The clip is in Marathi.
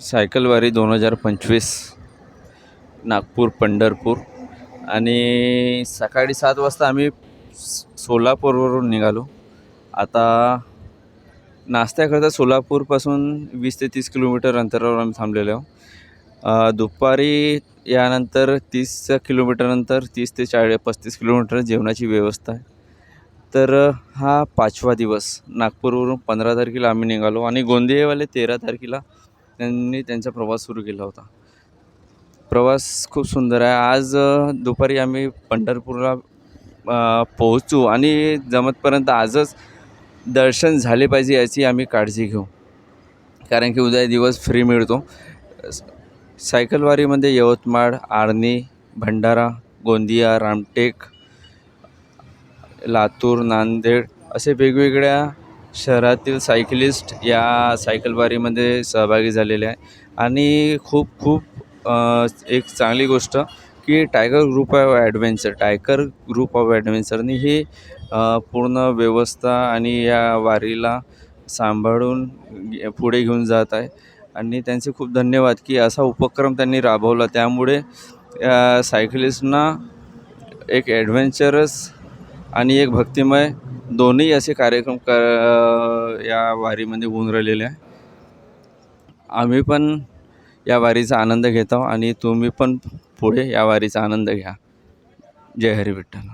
सायकलवारी दोन हजार पंचवीस नागपूर पंढरपूर. आणि सकाळी सात वाजता आम्ही सोलापूरवरून निघालो. आता नाश्त्याकरता सोलापूरपासून वीस ते तीस किलोमीटर अंतरावर आम्ही थांबलेलो आहो दुपारी यानंतर तीस किलोमीटरनंतर तीस ते चाळीस पस्तीस किलोमीटर जेवणाची व्यवस्था आहे. तर हा पाचवा दिवस. नागपूरवरून पंधरा तारखेला आम्ही निघालो. आणि गोंदियावाले तेरा तारखेला त्यांनी त्यांचा प्रवास सुरू केला होता. प्रवास खूप सुंदर आहे. आज दुपारी आम्ही पंढरपूरला पोहोचू आणि जमतपर्यंत आजच दर्शन झाले पाहिजे याची आम्ही काळजी घेऊ. कारण की उद्या दिवस फ्री मिळतो. सायकलवारीमध्ये यवतमाळ आर्णी भंडारा गोंदिया रामटेक लातूर नांदेड असे वेगवेगळ्या शहरातील सायकलिस्ट या सायकलवारीमध्ये सहभागी झालेले आहे. आणि खूप खूप एक चांगली गोष्ट की tiger group of adventure tiger group of ॲडव्हेंचरनी ही पूर्ण व्यवस्था आणि या वारीला सांभाळून पुढे घेऊन जात आहे. आणि त्यांचे खूप धन्यवाद की असा उपक्रम त्यांनी राबवला. त्यामुळे या सायकलिस्टना एक ॲडव्हेंचरस आणि एक भक्तिमय दोन्ही असे कार्यक्रम क या वारीमध्ये होऊन राहिलेले आहे. आम्ही पण या वारीचा आनंद घेत आहो आणि तुम्ही पण पुढे या वारीचा आनंद घ्या. जय हरी विठ्ठल.